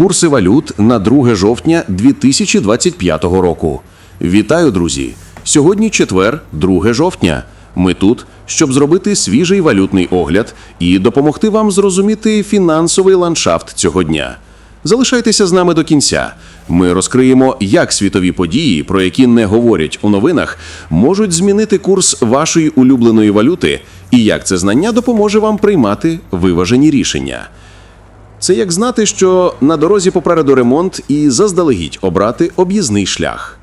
Курси валют на 2 жовтня 2025 року. Вітаю, друзі! Сьогодні четвер, 2 жовтня. Ми тут, щоб зробити свіжий валютний огляд і допомогти вам зрозуміти фінансовий ландшафт цього дня. Залишайтеся з нами до кінця. Ми розкриємо, як світові події, про які не говорять у новинах, можуть змінити курс вашої улюбленої валюти, і як це знання допоможе вам приймати виважені рішення. Це як знати, що на дорозі попереду ремонт і заздалегідь обрати об'їзний шлях.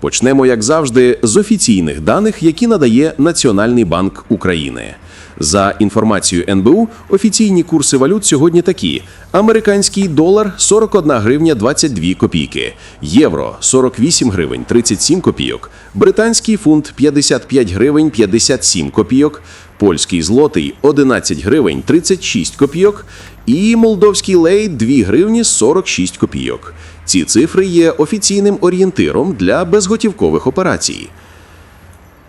Почнемо, як завжди, з офіційних даних, які надає Національний банк України. За інформацією НБУ, офіційні курси валют сьогодні такі: американський долар 41 гривня 22 копійки, євро 48 гривень 37 копійок, британський фунт 55 гривень 57 копійок, польський злотий 11 гривень 36 копійок і молдовський лей 2 гривні 46 копійок. Ці цифри є офіційним орієнтиром для безготівкових операцій.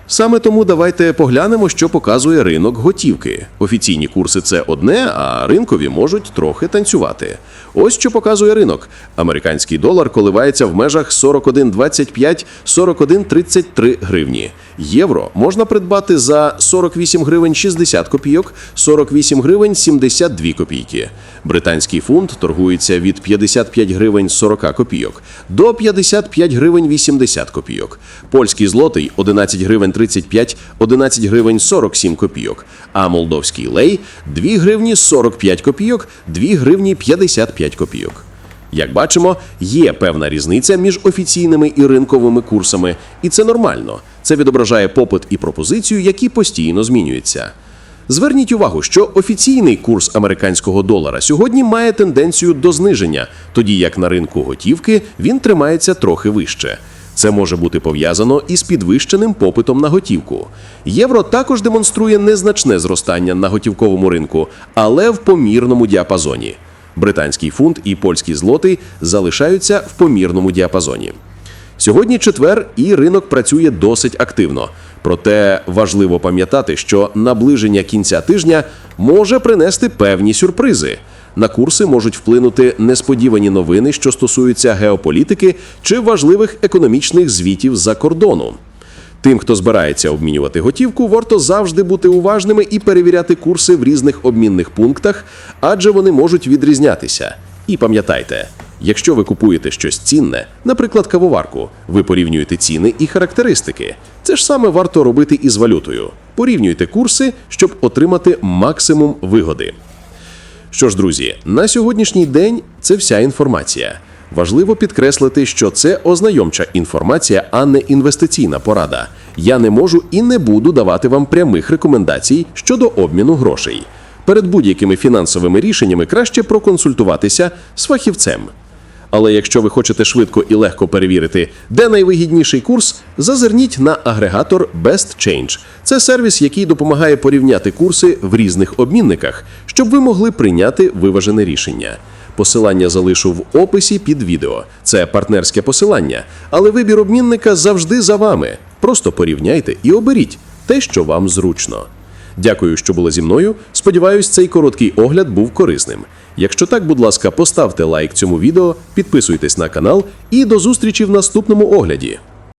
Саме тому давайте поглянемо, що показує ринок готівки. Офіційні курси це одне, а ринкові можуть трохи танцювати. Ось що показує ринок. Американський долар коливається в межах 41,25-41,33 гривні. Євро можна придбати за 48 гривень 60 копійок, 48 гривень 72 копійки. Британський фунт торгується від 55 гривень 40 копійок до 55 гривень 80 копійок. Польський злотий 11 гривень 35, 11 гривень 47 копійок, а молдовський лей 2 гривні 45 копійок, 2 гривні 55 копійок. Як бачимо, є певна різниця між офіційними і ринковими курсами, і це нормально. Це відображає попит і пропозицію, які постійно змінюються. Зверніть увагу, що офіційний курс американського долара сьогодні має тенденцію до зниження, тоді як на ринку готівки він тримається трохи вище. Це може бути пов'язано із підвищеним попитом на готівку. Євро також демонструє незначне зростання на готівковому ринку, але в помірному діапазоні. Британський фунт і польський злотий залишаються в помірному діапазоні. Сьогодні четвер, і ринок працює досить активно. Проте важливо пам'ятати, що наближення кінця тижня може принести певні сюрпризи. На курси можуть вплинути несподівані новини, що стосуються геополітики чи важливих економічних звітів за кордону. Тим, хто збирається обмінювати готівку, варто завжди бути уважними і перевіряти курси в різних обмінних пунктах, адже вони можуть відрізнятися. І пам'ятайте, якщо ви купуєте щось цінне, наприклад, кавоварку, ви порівнюєте ціни і характеристики. Це ж саме варто робити і з валютою. Порівнюйте курси, щоб отримати максимум вигоди. Що ж, друзі, на сьогоднішній день це вся інформація. Важливо підкреслити, що це ознайомча інформація, а не інвестиційна порада. Я не можу і не буду давати вам прямих рекомендацій щодо обміну грошей. Перед будь-якими фінансовими рішеннями краще проконсультуватися з фахівцем. Але якщо ви хочете швидко і легко перевірити, де найвигідніший курс, зазирніть на агрегатор Best Change. Це сервіс, який допомагає порівняти курси в різних обмінниках, щоб ви могли прийняти виважене рішення. Посилання залишу в описі під відео. Це партнерське посилання, але вибір обмінника завжди за вами. Просто порівняйте і оберіть те, що вам зручно. Дякую, що були зі мною. Сподіваюсь, цей короткий огляд був корисним. Якщо так, будь ласка, поставте лайк цьому відео, підписуйтесь на канал і до зустрічі в наступному огляді.